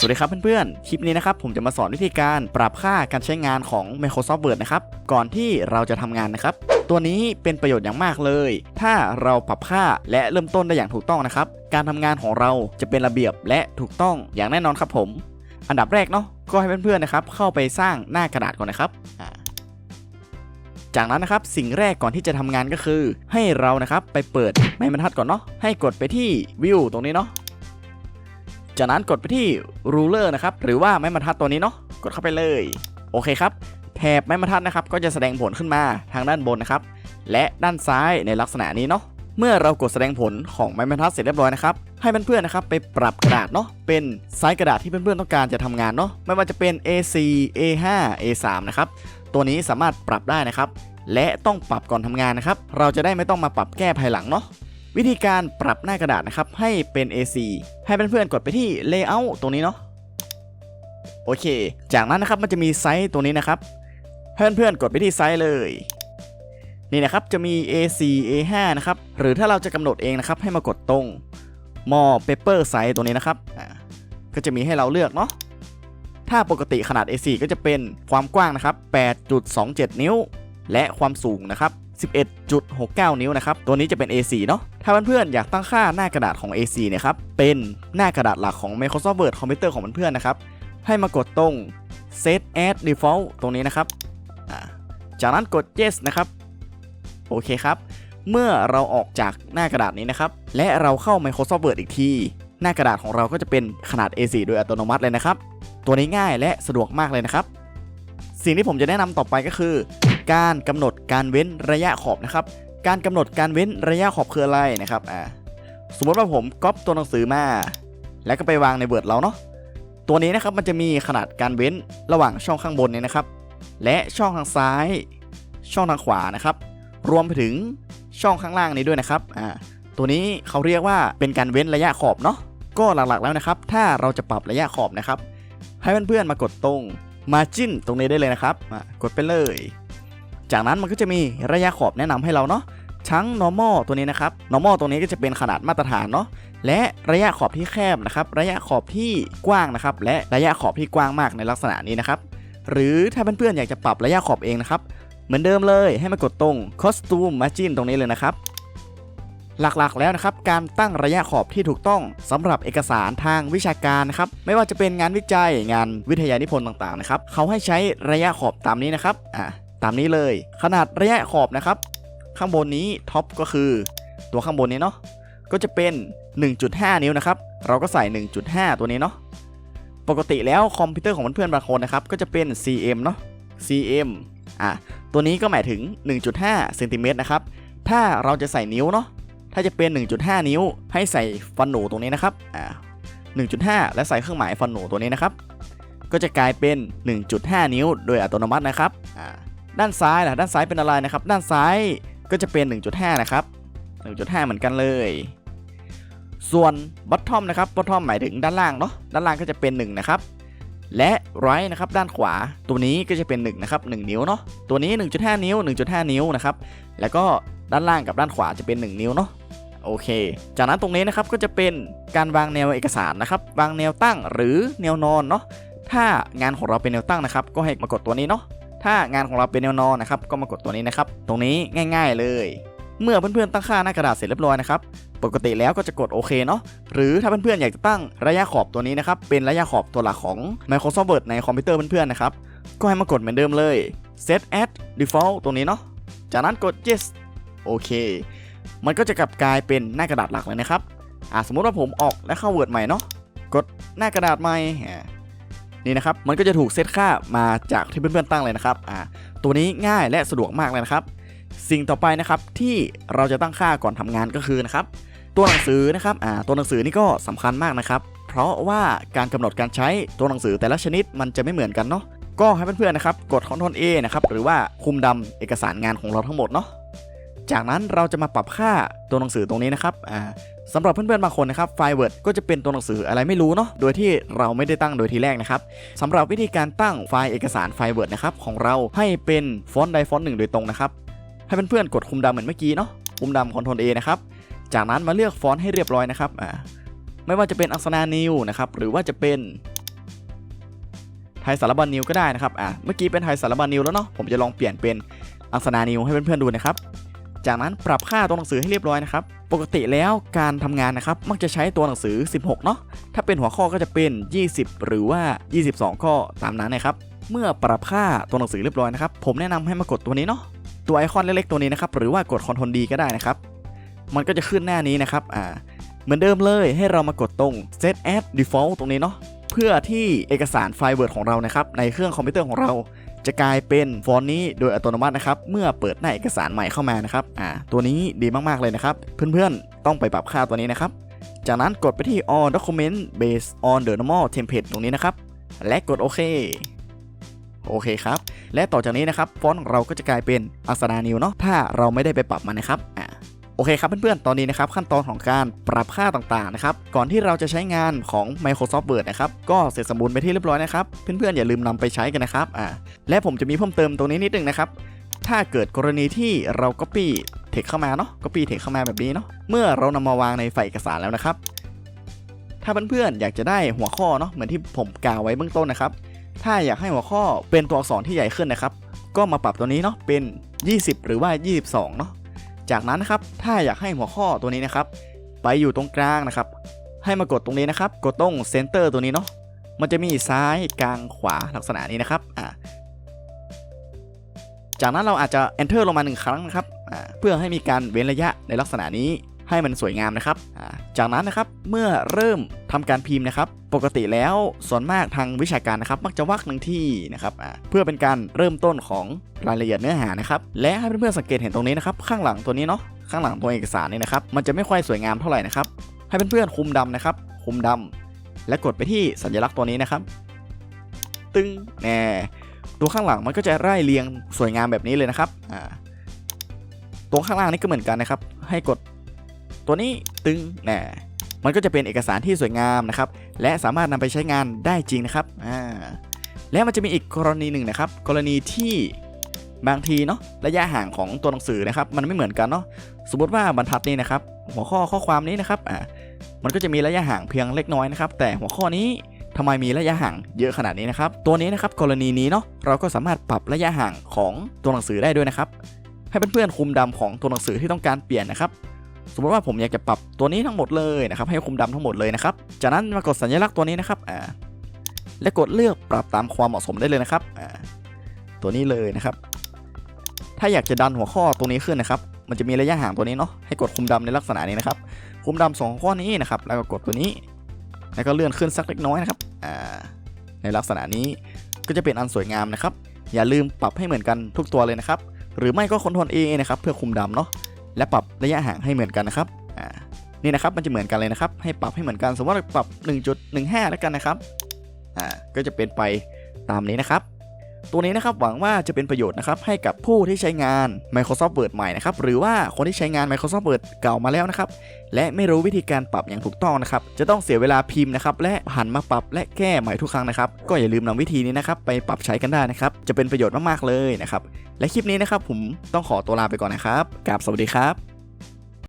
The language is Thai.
สวัสดีครับเพื่อนๆ คลิปนี้นะครับผมจะมาสอนวิธีการปรับค่าการใช้งานของ Microsoft Word นะครับ ก่อนที่เราจะทำงานนะครับ ตัวนี้เป็นประโยชน์อย่างมากเลย ถ้าเราปรับค่าและเริ่มต้นได้อย่างถูกต้องนะครับ การทำงานของเราจะเป็นระเบียบและถูกต้องอย่างแน่นอนครับผม อันดับแรกเนาะ ก็ให้เพื่อนๆนะครับเข้าไปสร้างหน้ากระดาษก่อนนะครับ จากนั้นนะครับสิ่งแรกก่อนที่จะทำงานก็คือ ให้เรานะครับไปเปิดไม้บรรทัดก่อนเนาะ ให้กดไปที่วิวตรงนี้เนาะ จากนั้นกดไปที่ ruler นะครับ หรือว่าไม้บรรทัดตัวนี้เนาะ กดเข้าไปเลย โอเคครับ แถบไม้บรรทัดนะครับ ก็จะแสดงผลขึ้นมาทางด้านบนนะครับ และด้านซ้ายในลักษณะนี้เนาะ เมื่อเรากดแสดงผลของไม้บรรทัดเสร็จเรียบร้อยนะครับ ให้เพื่อนๆนะครับไปปรับกระดาษเนาะ เป็นไซส์กระดาษที่เพื่อนๆต้องการจะทำงานเนาะ ไม่ว่าจะเป็น A4 A5 A3 นะครับ ตัวนี้สามารถปรับได้นะครับ และต้องปรับก่อนทำงานนะครับ เราจะได้ไม่ต้องมาปรับแก้ภายหลังเนาะ วิธีการปรับหน้ากระดาษนะครับ ให้เป็น A4 ให้เพื่อนๆกดไปที่ Layout ตรงนี้เนาะโอเค จากนั้นนะครับมันจะมีไซส์ตัวนี้นะครับเพื่อนๆกดไปที่ไซส์เลย นี่นะครับจะมี A4 A5 นะครับหรือถ้าเราจะกำหนดเองนะครับ ให้มากดตรง More Paper Size ตัวนี้นะครับก็จะมีให้เราเลือกเนาะถ้าปกติขนาด A4 ก็จะเป็นความกว้างนะครับ 8.27 นิ้ว และความสูงนะครับ 11.69 นิ้วนะครับ ตัวนี้จะเป็น A4 เนาะ ถ้าเพื่อนๆอยากตั้งค่าหน้ากระดาษของ A4 เนี่ยครับ เป็นหน้ากระดาษหลักของ Microsoft Word คอมพิวเตอร์ของเพื่อนๆนะครับ ให้มากดตรง Set as Default ตรงนี้นะครับ จากนั้นกด Yes นะครับ โอเคครับ เมื่อเราออกจากหน้ากระดาษนี้นะครับ และเราเข้า Microsoft Word อีกที หน้ากระดาษของเราก็จะเป็นขนาด A4 โดยอัตโนมัติเลยนะครับ ตัวนี้ง่ายและสะดวกมากเลยนะครับ สิ่งที่ผมจะแนะนำต่อไปก็คือ การกำหนดการเว้นระยะขอบนะครับ การกำหนดการเว้นระยะขอบคืออะไรนะครับอ่าสมมติว่าผมก๊อปตัวหนังสือมา แล้วก็ไปวางในเบิร์ดเราเนาะตัวนี้นะครับมันจะมีขนาดการเว้นระหว่างช่องข้างบนเนี่ยนะครับ และช่องทางซ้าย ช่องทางขวานะครับ รวมไปถึงช่องข้างล่างนี้ด้วยนะครับอ่าตัวนี้เขาเรียกว่าเป็นการเว้นระยะขอบเนาะก็หลักๆแล้วนะครับ ถ้าเราจะปรับระยะขอบนะครับ ให้เพื่อนๆมากดตรง margin ตรงนี้ได้เลยนะครับอะกดไปเลย จากนั้นมันก็จะมีระยะขอบแนะนำให้เราเนาะทั้ง normal ตัวนี้นะครับ normal ตัวนี้ก็จะเป็นขนาดมาตรฐานเนาะและระยะขอบที่แคบนะครับ ระยะขอบที่กว้างนะครับ และระยะขอบที่กว้างมากในลักษณะนี้นะครับ หรือถ้าเพื่อนๆอยากจะปรับระยะขอบเองนะครับ เหมือนเดิมเลยให้มากดตรง costume margin ตรงนี้เลยนะครับ หลักๆแล้วนะครับ การตั้งระยะขอบที่ถูกต้องสำหรับเอกสารทางวิชาการนะครับ ไม่ว่าจะเป็นงานวิจัยงานวิทยานิพนธ์ต่างๆนะครับ เขาให้ใช้ระยะขอบตามนี้นะครับ อ่า ตามนี้เลย ขนาดระยะขอบนะครับ ข้างบนนี้ท็อปก็คือตัวข้างบนนี้เนาะก็จะเป็น 1.5 นิ้วนะครับ เราก็ใส่ 1.5 ตัวนี้เนาะปกติแล้วคอมพิวเตอร์ของเพื่อนๆบางคนนะครับ ก็จะเป็น cm เนาะ cm อะตัวนี้ก็หมายถึง 1.5เซนติเมตรนะครับ ถ้าเราจะใส่นิ้วเนาะถ้าจะเป็น 1.5 นิ้ว ให้ใส่ฟันหนูตรงนี้นะครับอ่า1.5 และใส่เครื่องหมายฟันหนูตัวนี้นะครับ ก็จะกลายเป็น 1.5 นิ้ว โดยอัตโนมัตินะครับอ่า ด้านซ้ายล่ะด้านซ้ายเป็นอะไรนะครับ ด้านซ้ายก็จะเป็น 1.5 นะครับ 1.5 เหมือนกันเลย ส่วน bottom นะครับ bottom หมายถึงด้านล่างเนาะด้านล่างก็จะเป็น 1 นะครับ และ right นะครับด้านขวาตัวนี้ก็จะเป็น1นะครับ1นิ้วเนาะตัวนี้ 1.5 นิ้ว 1.5 นิ้วนะครับแล้วก็ด้านล่างกับด้านขวาจะเป็น 1 นิ้วเนาะโอเค จากนั้นตรงนี้นะครับก็จะเป็นการวางแนวเอกสารนะครับ วางแนวตั้งหรือแนวนอนเนาะถ้างานของเราเป็นแนวตั้งนะครับ ก็ให้มากดตัวนี้เนาะ ถ้างานของเราเป็นแนวนอนนะครับก็มากดตัวนี้นะครับ ตรงนี้ง่าย ๆ เลย เมื่อเพื่อนๆตั้งค่าหน้ากระดาษเสร็จเรียบร้อยนะครับปกติแล้วก็จะกดโอเคเนาะหรือถ้าเพื่อนๆอยากจะตั้งระยะขอบตัวนี้นะครับเป็นระยะขอบตัวหลักของ Microsoft Word ในคอมพิวเตอร์เพื่อนๆนะครับก็ให้มากดเหมือนเดิมเลย set as default ตรงนี้เนาะจากนั้นกด yes โอเค มันก็จะกลับกลายเป็นหน้ากระดาษหลักเลยนะครับอ่าสมมุติว่าผมออกและเข้า Word ใหม่เนาะกดหน้ากระดาษใหม่ นี่นะครับมันก็จะถูกเซตค่ามาจากที่เพื่อนๆตั้งเลยนะครับอ่าตัวนี้ง่ายและสะดวกมากเลยนะครับ สิ่งต่อไปนะครับที่เราจะตั้งค่าก่อนทำงานก็คือนะครับตัวหนังสือนะครับอ่าตัวหนังสือนี่ก็สำคัญมากนะครับ เพราะว่าการกำหนดการใช้ตัวหนังสือแต่ละชนิดมันจะไม่เหมือนกันเนาะก็ให้เพื่อนๆนะครับกด Ctrl A นะครับหรือว่าคุมดำเอกสารงานของเราทั้งหมดเนาะจากนั้นเราจะมาปรับค่าตัวหนังสือตรงนี้นะครับอ่า สำหรับเพื่อนๆบางคนนะครับไฟล์ Word ก็จะเป็นตัวหนังสืออะไรไม่รู้เนาะโดยที่เราไม่ได้ตั้งโดยทีแรกนะครับสำหรับวิธีการตั้งไฟล์เอกสารไฟล์ Word นะครับของเราให้เป็นฟอนต์ใดฟอนต์หนึ่งโดยตรงนะครับให้เพื่อนๆกดคุมดำเหมือนเมื่อกี้เนาะคุมดำ Ctrl A นะครับจากนั้นมาเลือกฟอนต์ให้เรียบร้อยนะครับอ่าไม่ว่าจะเป็นอักษรานิวนะครับหรือว่าจะเป็นไทยสารบัญนิวก็ได้นะครับอะเมื่อกี้เป็นไทยสารบัญนิวแล้วเนาะผมจะลองเปลี่ยนเป็นอังสนานิวให้เพื่อนๆดูนะครับ จากนั้นปรับค่าตัวหนังสือให้เรียบร้อยนะครับ ปกติแล้วการทำงานนะครับ มักจะใช้ตัวหนังสือ 16 เนาะ ถ้าเป็นหัวข้อก็จะเป็น 20 หรือว่า 22 ข้อตามนั้นนะครับ เมื่อปรับค่าตัวหนังสือเรียบร้อยนะครับ ผมแนะนำให้มากดตัวนี้เนาะ ตัวไอคอนเล็กๆตัวนี้นะครับ หรือว่ากด Ctrl D ก็ได้นะครับ มันก็จะขึ้นหน้านี้นะครับ อ่า เหมือนเดิมเลยให้เรามากดตรง set as default ตรงนี้เนาะ เพื่อที่เอกสารไฟล์ Word ของเรานะครับ ในเครื่องคอมพิวเตอร์ของเรา จะกลายเป็นฟอนต์นี้โดยอัตโนมัตินะครับ เมื่อเปิดหน้าเอกสารใหม่เข้ามานะครับ อ่า ตัวนี้ดีมากๆเลยนะครับ เพื่อนๆ ต้องไปปรับค่าตัวนี้นะครับ จากนั้นกดไปที่ all document based on the normal template ตรงนี้นะครับ และกดโอเค โอเคครับ และต่อจากนี้นะครับ ฟอนต์ของเราก็จะกลายเป็นอัสดานิวเนาะ ถ้าเราไม่ได้ไปปรับมันนะครับ อ่า โอเคครับเพื่อนๆ ตอนนี้นะครับขั้นตอนของการปรับค่าต่างๆนะครับก่อนที่เราจะใช้งานของ Microsoft Word นะครับก็เสร็จสมบูรณ์ไปที่เรียบร้อยนะครับเพื่อนๆอย่าลืมนำไปใช้กันนะครับอ่าและผมจะมีเพิ่มเติมตรงนี้นิดนึงนะครับถ้าเกิดกรณีที่เรา copy text เข้ามาเนาะ copy text เข้ามาแบบนี้เนาะเมื่อเรานำมาวางในไฟล์เอกสารแล้วนะครับถ้าเพื่อนๆอยากจะได้หัวข้อเนาะเหมือนที่ผมกล่าวไว้เบื้องต้นนะครับถ้าอยากให้หัวข้อเป็นตัวอักษรที่ใหญ่ขึ้นนะครับก็มาปรับตัวนี้เนาะเป็น 20 หรือว่า 22 เนาะ จากนั้นนะครับถ้าอยากให้หัวข้อตัวนี้นะครับ ไปอยู่ตรงกลางนะครับ ให้มากดตรงนี้นะครับ กดตรงเซนเตอร์ตัวนี้เนาะมันจะมีซ้ายกลางขวาลักษณะนี้นะครับอ่าจากนั้นเราอาจจะ enter ลงมาหนึ่งครั้งนะครับ เพื่อให้มีการเว้นระยะในลักษณะนี้ ให้มันสวยงามนะครับ จากนั้นนะครับเมื่อเริ่มทำการพิมพ์นะครับ ปกติแล้วส่วนมากทางวิชาการนะครับ มักจะวรรคหนึ่งที่นะครับเพื่อเป็นการเริ่มต้นของรายละเอียดเนื้อหานะครับ และให้เพื่อนๆสังเกตเห็นตรงนี้นะครับ ข้างหลังตัวนี้เนาะข้างหลังตัวเอกสารนี่นะครับ มันจะไม่ค่อยสวยงามเท่าไหร่นะครับ ให้เพื่อนๆคุมดำนะครับ คุมดำและกดไปที่สัญลักษณ์ตัวนี้นะครับ ตึงแน่ตัวข้างหลังมันก็จะไล่เรียงสวยงามแบบนี้เลยนะครับตัวข้างล่างนี่ก็เหมือนกันนะครับ ให้กด ตัวนี้ตึงน่มันก็จะเป็นเอกสารที่สวยงามนะครับ และสามารถนำไปใช้งานได้จริงนะครับอ่าและมันจะมีอีกกรณีหนึ่งนะครับ กรณีที่บางทีเนาะระยะห่างของตัวหนังสือนะครับ มันไม่เหมือนกันเนาะสมมติว่าบรรทัดนี้นะครับ หัวข้อข้อความนี้นะครับอ่ามันก็จะมีระยะห่างเพียงเล็กน้อยนะครับ แต่หัวข้อนี้ทำไมมีระยะห่างเยอะขนาดนี้นะครับ ตัวนี้นะครับกรณีนี้เนาะเราก็สามารถปรับระยะห่างของตัวหนังสือได้ด้วยนะครับ ให้เพื่อนๆคุมดำของตัวหนังสือที่ต้องการเปลี่ยนนะครับ สมมติว่าผมอยากจะปรับตัวนี้ทั้งหมดเลยนะครับให้คุมดำทั้งหมดเลยนะครับ จากนั้นมากดสัญลักษณ์ตัวนี้นะครับอ่าและกดเลือกปรับตามความเหมาะสมได้เลยนะครับอ่าตัวนี้เลยนะครับ ถ้าอยากจะดันหัวข้อตรงนี้ขึ้นนะครับ มันจะมีระยะห่างตัวนี้เนาะให้กดคุมดำในลักษณะนี้นะครับ คุมดำสองข้อนี้นะครับ แล้วก็กดตัวนี้ แล้วก็เลื่อนขึ้นสักเล็กน้อยนะครับอ่าในลักษณะนี้ก็จะเป็นอันสวยงามนะครับ อย่าลืมปรับให้เหมือนกันทุกตัวเลยนะครับ หรือไม่ก็คอนโทรล A นะครับเพื่อคุมดำเนาะ และปรับระยะห่างให้เหมือนกันนะครับอ่านี่นะครับมันจะเหมือนกันเลยนะครับ ให้ปรับให้เหมือนกัน สมมติว่าเราปรับ 1.15 แล้วกันนะครับอ่าก็จะเป็นไปตามนี้นะครับ ตัวนี้นะครับหวังว่าจะเป็นประโยชน์นะครับให้กับผู้ที่ใช้งาน Microsoft Word ใหม่นะครับหรือว่าคนที่ใช้งาน Microsoft Word เก่ามาแล้วนะครับและไม่รู้วิธีการปรับอย่างถูกต้องนะครับจะต้องเสียเวลาพิมพ์นะครับและหันมาปรับและแก้ใหม่ทุกครั้งนะครับก็อย่าลืมนำวิธีนี้นะครับไปปรับใช้กันได้นะครับจะเป็นประโยชน์มากๆเลยนะครับและคลิปนี้นะครับผมต้องขอตัวลาไปก่อนนะครับกราบสวัสดีครับ